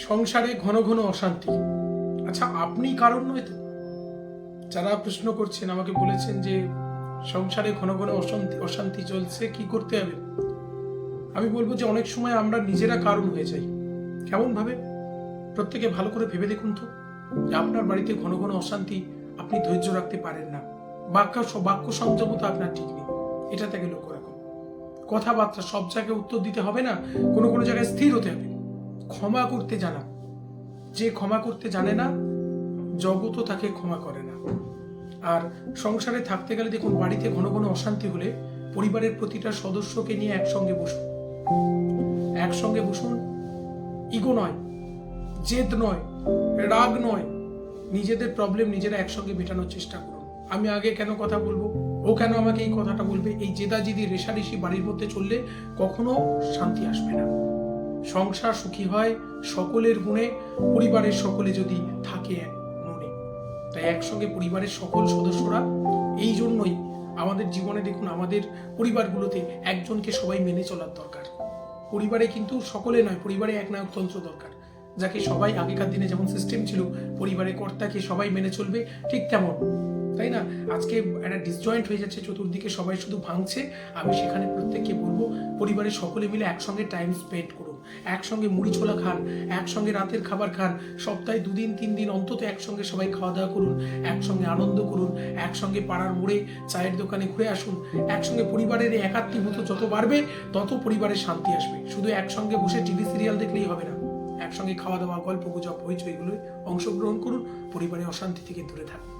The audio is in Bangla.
সংসারে ঘন ঘন অশান্তি। আচ্ছা আপনি কারণ নয় তো? যারা প্রশ্ন করছেন, আমাকে বলেছেন যে সংসারে ঘন ঘন অশান্তি অশান্তি চলছে, কি করতে হবে? আমি বলব যে অনেক সময় আমরা নিজেরা কারণ হয়ে যাই। কেমন ভাবে প্রত্যেকে ভালো করে ভেবে দেখুন তো। আপনার বাড়িতে ঘন ঘন অশান্তি আপনি ধৈর্য রাখতে পারেন না। বাক্য বাক্য সংযমতা আপনার ঠিক নেই। এটা থেকে লক্ষ্য রাখুন। কথাবার্তা সব জায়গায় উত্তর দিতে হবে না, কোনো কোনো জায়গায় স্থির হতে হবে। ক্ষমা করতে জানা। যে ক্ষমা করতে জানে না জগতও তাকে ক্ষমা করে না। আর সংসারে থাকতে গেলে দেখুন, বাড়িতে ঘন ঘন অশান্তি হলে পরিবারের প্রতিটা সদস্যকে নিয়ে একসঙ্গে বসুন। একসঙ্গে বসুন, ইগো নয়, জেদ নয়, রাগ নয়। নিজেদের প্রবলেম নিজেরা একসঙ্গে মেটানোর চেষ্টা করুন। আমি আগে কেন কথা বলব? ও কেন আমাকে এই কথাটা বলবে? এই জেদাজিদি, রেশারেশি বাড়ির মধ্যে চললে কখনো শান্তি আসবে না। সংসার সুখী হয় সকলের গুণে, পরিবারের সকলে যদি থাকে এক মনে। তাই একসঙ্গে পরিবারের সকল সদস্যরা এই জন্যই আমাদের জীবনে দেখুন, আমাদের পরিবারগুলোতে একজনকে সবাই মেনে চলার দরকার। পরিবারে কিন্তু সকলে নয়, পরিবারে এক নায়কতন্ত্র দরকার। যাকে সবাই আগেকার দিনে যেমন সিস্টেম ছিল পরিবারে কর্তাকে সবাই মেনে চলবে ঠিক তেমন। তাই না? আজকে একটা ডিসজয়েন্ট হয়ে যাচ্ছে, চতুর্দিকে সবাই শুধু ভাঙছে। আমি সেখানে প্রত্যেককে বলব, পরিবারের সকলে মিলে একসঙ্গে টাইম স্পেন্ড করুন। একসঙ্গে মুড়ি ছোলা খান, একসঙ্গে রাতের খাবার খান, সপ্তাহে দুদিন, তিন দিন অন্তত একসঙ্গে সবাই খাওয়া দাওয়া করুন, একসঙ্গে আনন্দ করুন, একসঙ্গে পাড়ার মোড়ে চায়ের দোকানে ঘুরে আসুন, একসঙ্গে পরিবারের একাত্মীভূত যত বাড়বে, তত পরিবারের শান্তি আসবে। শুধু একসঙ্গে বসে টিভি সিরিয়াল দেখলেই হবে না। একসঙ্গে খাওয়া দাওয়া গল্প গুজব হইচই এগুলোই অংশগ্রহণ করুন পরিবারের অশান্তি থেকে দূরে থাকুন।